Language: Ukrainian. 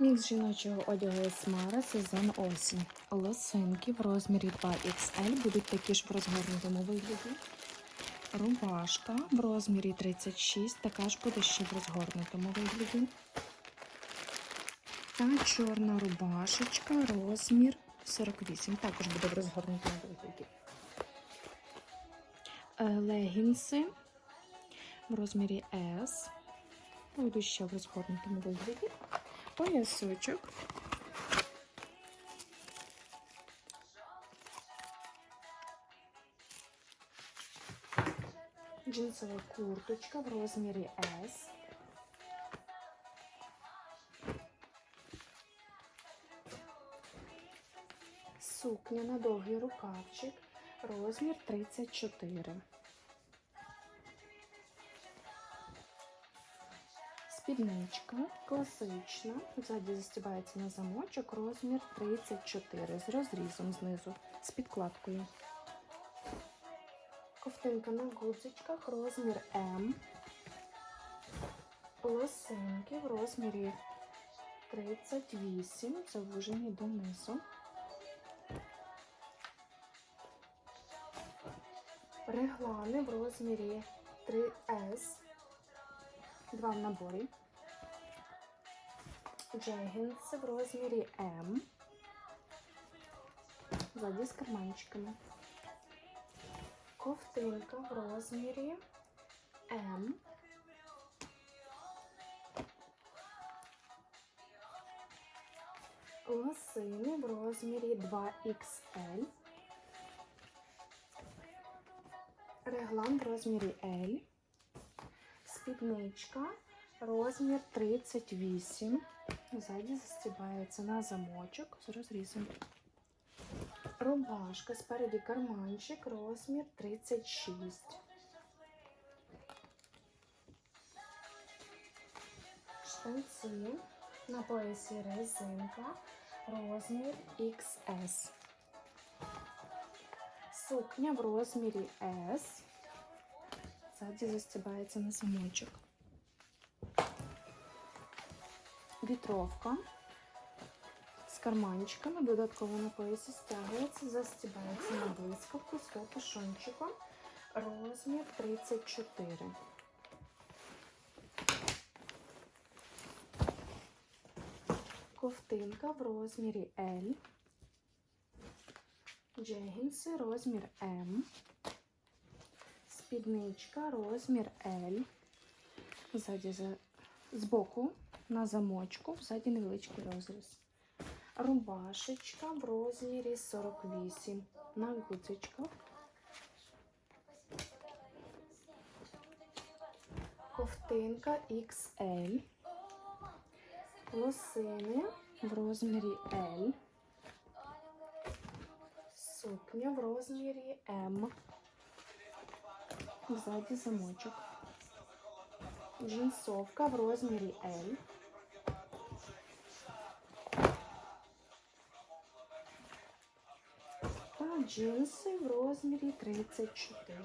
Мікс жіночого одягу Есмара сезон осінь. Лосинки в розмірі 2XL будуть такі ж в розгорнутому вигляді. Рубашка в розмірі 36, така ж буде ще в розгорнутому вигляді. Та чорна рубашечка, розмір 48, також буде в розгорнутому вигляді. Е, Легінси в розмірі S. Будуть ще в розгорнутому вигляді. Поясочок. Джинсова курточка в розмірі S. Сукня на довгий рукавчик, розмір 34. Спідничка класична. Ззаді застібається на замочок, розмір 34 з розрізом знизу, з підкладкою. Ковтинка на гудзичках, розмір М. Лосинки в розмірі 38, завужені донизу. Реглани в розмірі 3С. Два в наборі. Джегінси в розмірі М. Ззаді з карманчиками. Ковтинка в розмірі М. Лосини в розмірі 2XL. Реглан в розмірі L. Спідничка розмір 38. Ззаді застібається на замочок з розрізом. Рубашка спереді карманчик, розмір 36. Штанці на поясі резинка, розмір XS. Сукня в розмірі S. Ззаді застібається на замочок. Вітровка з карманчиками, додатково на поясі стягується, застібається на блискавку з капюшончиком. Розмір 34. Ковтинка в розмірі L. Джегінси розмір М. Спідничка розмір L. Ззаді за... збоку на замочку, ззаді невеличкий розріз. Рубашечка в розмірі 48 на гудзичках. Ковтинка XL. Лосини в розмірі L. Сукня в розмірі М. Ззаді замочок. Джинсовка в розмірі L. Та джинси в розмірі 34.